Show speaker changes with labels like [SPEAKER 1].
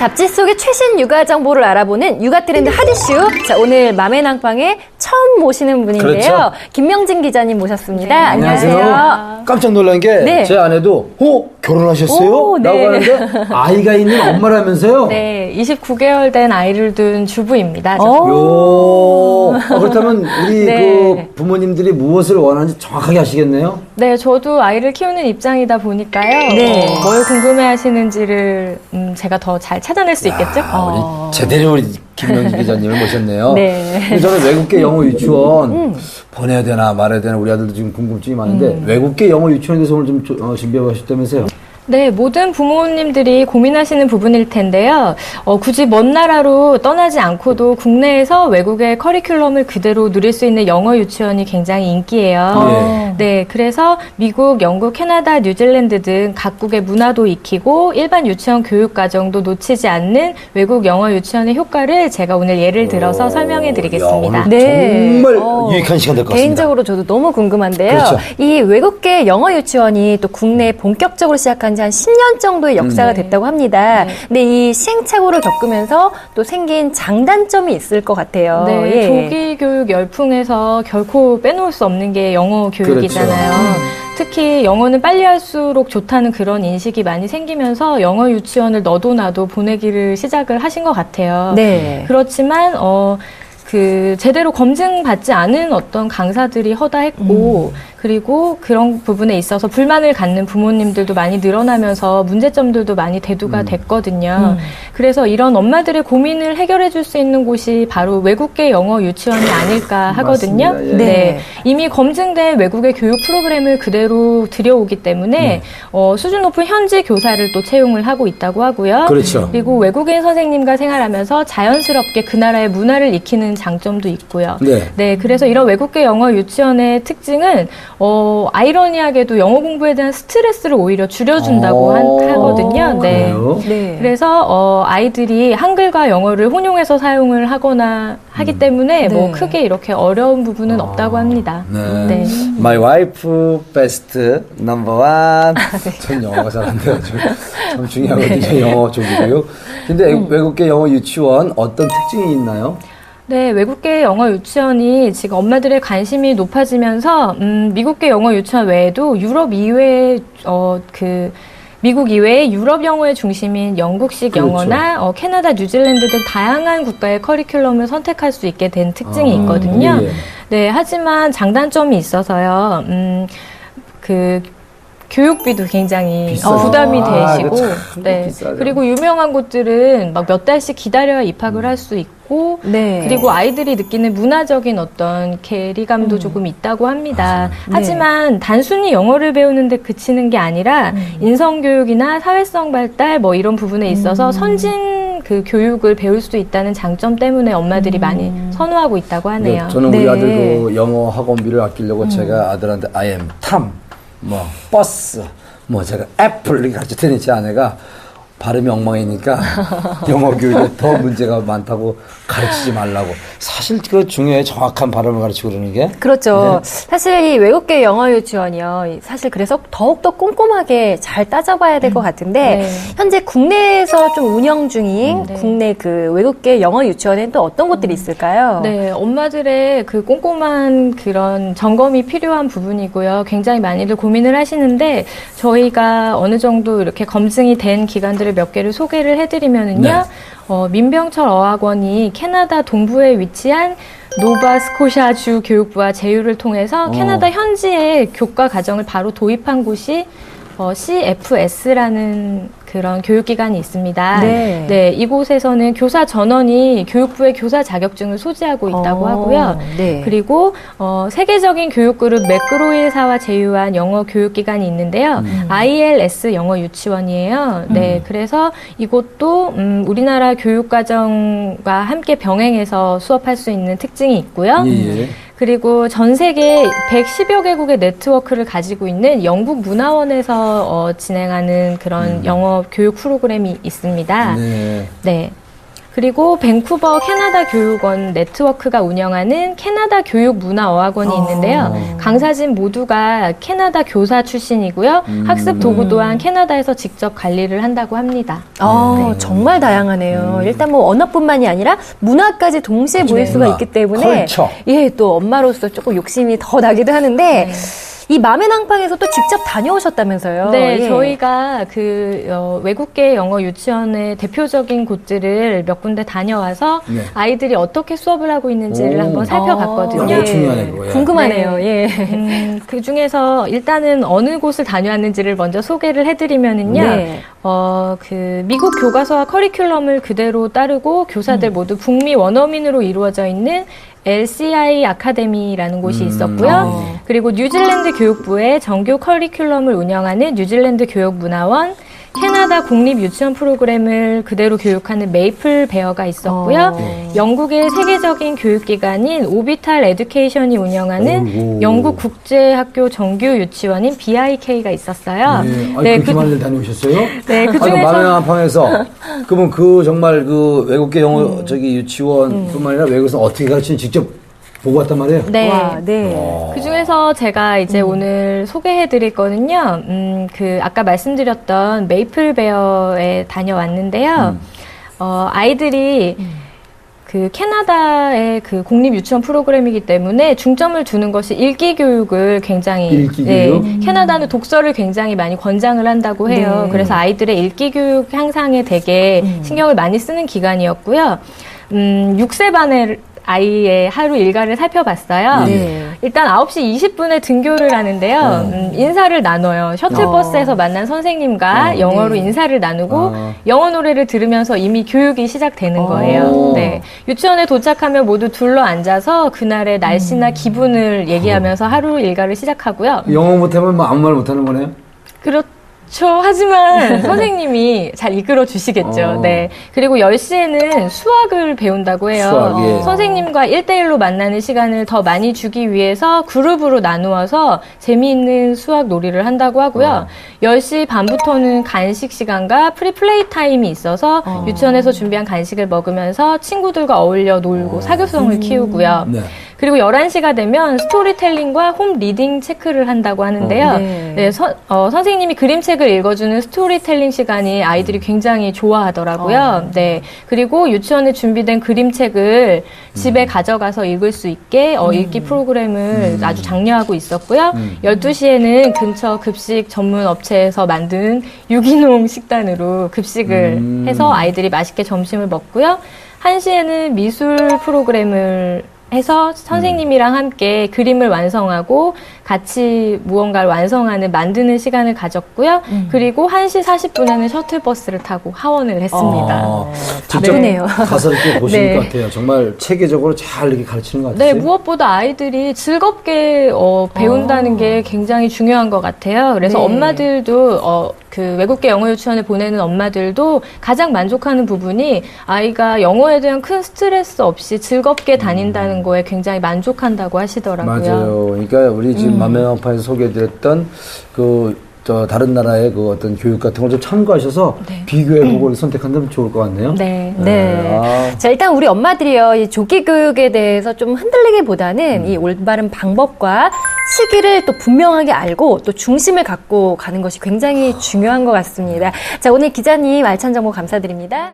[SPEAKER 1] 잡지 속의 최신 육아 정보를 알아보는 육아 트렌드 핫이슈. 자, 오늘 맘의 낭방에 처음 모시는 분인데요.
[SPEAKER 2] 그렇죠.
[SPEAKER 1] 김명진 기자님 모셨습니다. 안녕하세요.
[SPEAKER 2] 깜짝 놀란 게
[SPEAKER 1] 네.
[SPEAKER 2] 제 아내도 어 결혼하셨어요?
[SPEAKER 1] 오, 네.
[SPEAKER 2] 라고 하는데 아이가 있는 엄마라면서요?
[SPEAKER 3] 네, 29개월 된 아이를 둔 주부입니다. 저.
[SPEAKER 1] 어.
[SPEAKER 2] 요. 아, 그렇다면 우리
[SPEAKER 3] 네.
[SPEAKER 2] 그 부모님들이 무엇을 원하는지 정확하게 아시겠네요?
[SPEAKER 3] 네, 저도 아이를 키우는 입장이다 보니까요.
[SPEAKER 1] 네.
[SPEAKER 3] 어, 뭘 궁금해 하시는지를 음, 제가 더 잘 찾아낼 수 있겠죠?
[SPEAKER 2] 아, 우리 제대로 우리 김명진 기자님을 모셨네요.
[SPEAKER 3] 네.
[SPEAKER 2] 근데 저는 외국계 영어 유치원 보내야 되나 말아야 되나 우리 아들도 지금 궁금증이 많은데 외국계 영어 유치원에 대해서 오늘 좀 조- 어, 준비해 보셨다면서요?
[SPEAKER 3] 네, 모든 부모님들이 고민하시는 부분일 텐데요. 어, 굳이 먼 나라로 떠나지 않고도 국내에서 외국의 커리큘럼을 그대로 누릴 수 있는 영어 유치원이 굉장히 인기예요. 네, 그래서 미국, 영국, 캐나다, 뉴질랜드 등 각국의 문화도 익히고 일반 유치원 교육 과정도 놓치지 않는 외국 영어 유치원의 효과를 제가 오늘 예를 들어서 설명해
[SPEAKER 2] 야,
[SPEAKER 3] 드리겠습니다.
[SPEAKER 2] 오늘
[SPEAKER 1] 네.
[SPEAKER 2] 정말
[SPEAKER 1] 어,
[SPEAKER 2] 유익한 시간 될 것 같습니다.
[SPEAKER 1] 개인적으로 저도 너무 궁금한데요.
[SPEAKER 2] 그렇죠.
[SPEAKER 1] 이 외국계 영어 유치원이 또 국내에 본격적으로 시작한 지한 10년 정도의
[SPEAKER 2] 음.
[SPEAKER 1] 역사가 됐다고 합니다.
[SPEAKER 3] 네.
[SPEAKER 1] 근데 이 시행착오를 겪으면서 또 생긴 장단점이 있을 것 같아요.
[SPEAKER 3] 네,
[SPEAKER 1] 예.
[SPEAKER 3] 조기 교육 열풍에서 결코 빼놓을 수 없는 게 영어 교육이잖아요.
[SPEAKER 2] 그렇죠.
[SPEAKER 3] 특히 영어는 빨리 할수록 좋다는 그런 인식이 많이 생기면서 영어 유치원을 너도 나도 보내기를 시작을 하신 것 같아요.
[SPEAKER 1] 네.
[SPEAKER 3] 그렇지만 어. 그 제대로 검증받지 않은 어떤 강사들이 허다했고 그리고 그런 부분에 있어서 불만을 갖는 부모님들도 많이 늘어나면서 문제점들도 많이 대두가 됐거든요. 그래서 이런 엄마들의 고민을 해결해 줄 수 있는 곳이 바로 외국계 영어 유치원이 아닐까 하거든요.
[SPEAKER 2] 예.
[SPEAKER 1] 네.
[SPEAKER 3] 이미 검증된 외국의 교육 프로그램을 그대로 들여오기 때문에 어, 수준 높은 현지 교사를 또 채용을 하고 있다고 하고요.
[SPEAKER 2] 그렇죠.
[SPEAKER 3] 그리고 외국인 선생님과 생활하면서 자연스럽게 그 나라의 문화를 익히는 장점도 있고요.
[SPEAKER 2] 네.
[SPEAKER 3] 그래서 이런 외국계 영어 유치원의 특징은 어, 아이러니하게도 영어 공부에 대한 스트레스를 오히려 줄여준다고 한-
[SPEAKER 2] 어,
[SPEAKER 3] 하거든요. 네.
[SPEAKER 2] 그래요?
[SPEAKER 1] 네.
[SPEAKER 3] 그래서 어, 아이들이 한글과 영어를 혼용해서 사용을 하거나 하기 때문에 뭐
[SPEAKER 1] 네.
[SPEAKER 3] 크게 이렇게 어려운 부분은 없다고 합니다.
[SPEAKER 2] 네.
[SPEAKER 3] 네.
[SPEAKER 2] My wife best number one. 전 영어가 잘 안 돼가지고 참 중요하거든요. 영어 쪽이고요. 근데 외국계 영어 유치원 어떤 특징이 있나요?
[SPEAKER 3] 네, 외국계 영어 유치원이 지금 엄마들의 관심이 높아지면서 음, 미국계 영어 유치원 외에도 유럽 이외 어그 미국 이외의 유럽 영어의 중심인 영국식
[SPEAKER 2] 그렇죠.
[SPEAKER 3] 영어나 어, 캐나다, 뉴질랜드 등 다양한 국가의 커리큘럼을 선택할 수 있게 된 특징이
[SPEAKER 2] 아,
[SPEAKER 3] 있거든요.
[SPEAKER 2] 예, 예.
[SPEAKER 3] 네, 하지만 장단점이 있어서요. 음, 그 교육비도 굉장히
[SPEAKER 2] 비싸죠.
[SPEAKER 3] 부담이
[SPEAKER 2] 아,
[SPEAKER 3] 되시고,
[SPEAKER 2] 참
[SPEAKER 3] 네.
[SPEAKER 2] 비싸죠.
[SPEAKER 3] 그리고 유명한 곳들은 막 몇 달씩 기다려야 입학을 할수 있고,
[SPEAKER 1] 네.
[SPEAKER 3] 그리고 아이들이 느끼는 문화적인 어떤 괴리감도 조금 있다고 합니다. 하지만 단순히 영어를 배우는데 그치는 게 아니라 인성 교육이나 사회성 발달 뭐 이런 부분에 있어서 선진 그 교육을 배울 수 있다는 장점 때문에 엄마들이 많이 선호하고 있다고 하네요.
[SPEAKER 2] 네, 저는 우리
[SPEAKER 1] 네.
[SPEAKER 2] 아들 그 영어 학원비를 아끼려고 제가 아들한테 I am 탐, 뭐 버스, 뭐 제가 애플 이렇게 가르쳐 드린 제 아내가 발음이 엉망이니까 영어 교육에 더 문제가 많다고 가르치지 말라고. 사실 그 중요해 정확한 발음을 가르치고 그러는 게.
[SPEAKER 1] 그렇죠.
[SPEAKER 2] 네.
[SPEAKER 1] 사실 이 외국계 영어 유치원이요. 이 사실 그래서 더욱더 꼼꼼하게 잘 따져봐야 될것 같은데,
[SPEAKER 3] 네.
[SPEAKER 1] 현재 국내에서 좀 운영 중인
[SPEAKER 3] 네.
[SPEAKER 1] 국내 그 외국계 영어 유치원에는 또 어떤 곳들이 있을까요?
[SPEAKER 3] 네, 엄마들의 그 꼼꼼한 그런 점검이 필요한 부분이고요. 굉장히 많이들 고민을 하시는데 저희가 어느 정도 이렇게 검증이 된 기관들을 몇 개를 소개를 해드리면은요.
[SPEAKER 2] 네.
[SPEAKER 3] 어, 민병철 어학원이 캐나다 동부에 위치한 노바스코샤주 교육부와 제휴를 통해서
[SPEAKER 2] 어.
[SPEAKER 3] 캐나다 현지의 교과 과정을 바로 도입한 곳이 어, CFS라는 그런 교육기관이 있습니다.
[SPEAKER 1] 네.
[SPEAKER 3] 네, 이곳에서는 교사 전원이 교육부의 교사 자격증을 소지하고 있다고
[SPEAKER 1] 어,
[SPEAKER 3] 하고요.
[SPEAKER 1] 네.
[SPEAKER 3] 그리고 어, 세계적인 교육그룹 매크로일사와 제휴한 영어 교육기관이 있는데요.
[SPEAKER 1] 음.
[SPEAKER 3] ILS 영어 유치원이에요. 네, 그래서 이곳도 음, 우리나라 교육과정과 함께 병행해서 수업할 수 있는 특징이 있고요.
[SPEAKER 2] 예, 예.
[SPEAKER 3] 그리고 전 세계 110여 개국의 네트워크를 가지고 있는 영국 문화원에서 어, 진행하는 그런 영어 교육 프로그램이 있습니다.
[SPEAKER 2] 네.
[SPEAKER 3] 네. 그리고 밴쿠버 캐나다 교육원 네트워크가 운영하는 캐나다 교육 문화 어학원이 있는데요. 강사진 모두가 캐나다 교사 출신이고요. 학습 도구 또한 캐나다에서 직접 관리를 한다고 합니다.
[SPEAKER 1] 어, 정말 다양하네요. 일단 뭐 언어뿐만이 아니라 문화까지 동시에 모일 수가 있기 때문에
[SPEAKER 2] 컬처.
[SPEAKER 1] 예, 또 엄마로서 조금 욕심이 더 나기도 하는데 이 마메낭팡에서 또 직접 다녀오셨다면서요?
[SPEAKER 3] 네,
[SPEAKER 1] 예.
[SPEAKER 3] 저희가 그 어, 외국계 영어 유치원의 대표적인 곳들을 몇 군데 다녀와서
[SPEAKER 2] 네.
[SPEAKER 3] 아이들이 어떻게 수업을 하고 있는지를
[SPEAKER 2] 오.
[SPEAKER 3] 한번 살펴봤거든요.
[SPEAKER 1] 어,
[SPEAKER 2] 이거 중요하네, 그거. 예.
[SPEAKER 1] 궁금하네요. 예.
[SPEAKER 3] 음, 그 중에서 일단은 어느 곳을 다녀왔는지를 먼저 소개를 해드리면은요.
[SPEAKER 1] 네.
[SPEAKER 3] 어, 그 미국 교과서와 커리큘럼을 그대로 따르고 교사들 모두 북미 원어민으로 이루어져 있는 LCI 아카데미라는 곳이
[SPEAKER 2] 음,
[SPEAKER 3] 있었고요.
[SPEAKER 2] 어.
[SPEAKER 3] 그리고 뉴질랜드 교육부의 정규 커리큘럼을 운영하는 뉴질랜드 교육문화원, 캐나다 공립 유치원 프로그램을 그대로 교육하는 메이플 베어가 있었고요.
[SPEAKER 1] 어.
[SPEAKER 3] 영국의 세계적인 교육기관인 오비탈 에듀케이션이 운영하는
[SPEAKER 2] 어이구.
[SPEAKER 3] 영국 국제학교 정규 유치원인 BIK가 있었어요.
[SPEAKER 2] 네, 아니,
[SPEAKER 3] 네,
[SPEAKER 2] 그- 많이 다녀오셨어요?
[SPEAKER 3] 네, 그 중에서-
[SPEAKER 2] 마메낭팡에서 그러면 그 정말 그 외국계 영어
[SPEAKER 3] 음.
[SPEAKER 2] 저기 유치원뿐만 아니라 외국에서 어떻게 가르치는지 직접 보고 왔단 말이에요?
[SPEAKER 3] 네.
[SPEAKER 1] 와, 네.
[SPEAKER 2] 어.
[SPEAKER 3] 그 중에서 제가 이제 오늘 소개해 드릴 거는요, 음, 그, 아까 말씀드렸던 메이플 베어에 다녀왔는데요, 어, 아이들이 그 캐나다의 그 공립 유치원 프로그램이기 때문에 중점을 두는 것이 읽기 교육을 굉장히 네,
[SPEAKER 2] 읽기 교육?
[SPEAKER 3] 캐나다는 독서를 굉장히 많이 권장을 한다고 해요.
[SPEAKER 1] 네.
[SPEAKER 3] 그래서 아이들의 읽기 교육 향상에 되게 신경을 많이 쓰는 기간이었고요. 음, 6세 반의 아이의 하루 일과를 살펴봤어요.
[SPEAKER 1] 네.
[SPEAKER 3] 일단 9시 20분에 등교를 하는데요.
[SPEAKER 2] 네.
[SPEAKER 3] 음, 인사를 나눠요. 셔틀버스에서 만난 선생님과
[SPEAKER 2] 어,
[SPEAKER 3] 영어로
[SPEAKER 1] 네.
[SPEAKER 3] 인사를 나누고
[SPEAKER 2] 아.
[SPEAKER 3] 영어 노래를 들으면서 이미 교육이 시작되는 거예요.
[SPEAKER 2] 오.
[SPEAKER 3] 네. 유치원에 도착하면 모두 둘러 앉아서 그날의 날씨나 기분을 얘기하면서 하루 일과를 시작하고요.
[SPEAKER 2] 영어 못하면 뭐 아무 말 못하는 거네요?
[SPEAKER 3] 그렇 죠. 하지만 선생님이 잘 이끌어 주시겠죠.
[SPEAKER 2] 어.
[SPEAKER 3] 네. 그리고 10시에는 수학을 배운다고 해요.
[SPEAKER 2] 수학, 예.
[SPEAKER 3] 선생님과 1대1로 만나는 시간을 더 많이 주기 위해서 그룹으로 나누어서 재미있는 수학 놀이를 한다고 하고요. 10시 반부터는 간식 시간과 프리플레이 타임이 있어서 유치원에서 준비한 간식을 먹으면서 친구들과 어울려 놀고 사교성을 키우고요.
[SPEAKER 2] 네.
[SPEAKER 3] 그리고 11시가 되면 스토리텔링과 홈 리딩 체크를 한다고 하는데요.
[SPEAKER 1] 어, 네.
[SPEAKER 3] 네, 선, 어, 선생님이 그림책을 읽어주는 스토리텔링 시간이 아이들이 굉장히 좋아하더라고요. 네. 그리고 유치원에 준비된 그림책을 집에 가져가서 읽을 수 있게 어, 읽기 프로그램을 아주 장려하고 있었고요. 12시에는 근처 급식 전문 업체에서 만든 유기농 식단으로 급식을
[SPEAKER 2] 음.
[SPEAKER 3] 해서 아이들이 맛있게 점심을 먹고요. 1시에는 미술 프로그램을 해서 선생님이랑 함께 그림을 완성하고 같이 무언가를 완성하는 만드는 시간을 가졌고요. 그리고 1시 40분에는 셔틀버스를 타고 하원을 했습니다.
[SPEAKER 2] 아, 직접
[SPEAKER 1] 바쁘네요.
[SPEAKER 2] 가서 이렇게 보시는
[SPEAKER 3] 네.
[SPEAKER 2] 것 같아요. 정말 체계적으로 잘 이렇게 가르치는 것
[SPEAKER 3] 네,
[SPEAKER 2] 같아요.
[SPEAKER 3] 무엇보다 아이들이 즐겁게 어, 배운다는 게 굉장히 중요한 것 같아요. 그래서
[SPEAKER 1] 네.
[SPEAKER 3] 엄마들도 어, 그 외국계 영어 유치원에 보내는 엄마들도 가장 만족하는 부분이 아이가 영어에 대한 큰 스트레스 없이 즐겁게 다닌다는 거에 굉장히 만족한다고 하시더라고요.
[SPEAKER 2] 음. 맞아요. 그러니까 우리 지금 마메왕파에서 소개해드렸던 그, 저, 다른 나라의 그 어떤 교육 같은 걸 좀 참고하셔서 비교해보고 선택한다면 좋을 것 같네요.
[SPEAKER 3] 네.
[SPEAKER 1] 네.
[SPEAKER 2] 아.
[SPEAKER 1] 자, 일단 우리 엄마들이요, 이 조기 교육에 대해서 좀 흔들리기보다는 이 올바른 방법과 시기를 또 분명하게 알고 또 중심을 갖고 가는 것이 굉장히 중요한 것 같습니다. 자, 오늘 기자님 알찬 정보 감사드립니다.